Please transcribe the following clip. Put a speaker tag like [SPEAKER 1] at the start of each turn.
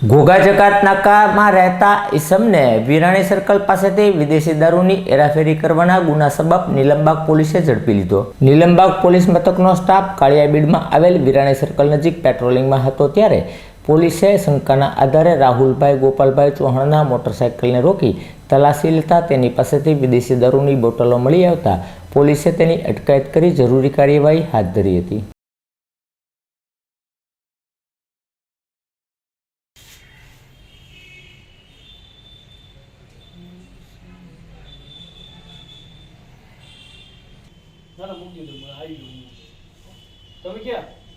[SPEAKER 1] ઘોઘા જકાત નાકામાં રહેતા ઈસમને વિરાણી સર્કલ પાસેથી વિદેશી દારૂની હેરાફેરી કરવાના ગુના સબબ નીલમબાગ પોલીસે ઝડપી લીધો. નીલમબાગ પોલીસ મથકનો સ્ટાફ કાળિયાબીડમાં આવેલ વિરાણી સર્કલ નજીક પેટ્રોલિંગમાં હતો ત્યારે પોલીસે શંકાના આધારે રાહુલભાઈ, ગોપાલભાઈ ચૌહાણના મોટરસાઇકલને રોકી તલાશી લેતા તેની પાસેથી વિદેશી દારૂની બોટલો મળી આવતા પોલીસે તેની અટકાયત કરી જરૂરી કાર્યવાહી હાથ ધરી હતી.
[SPEAKER 2] ના ના મૂકી દઉં આવી ગયું. તમે ક્યાં?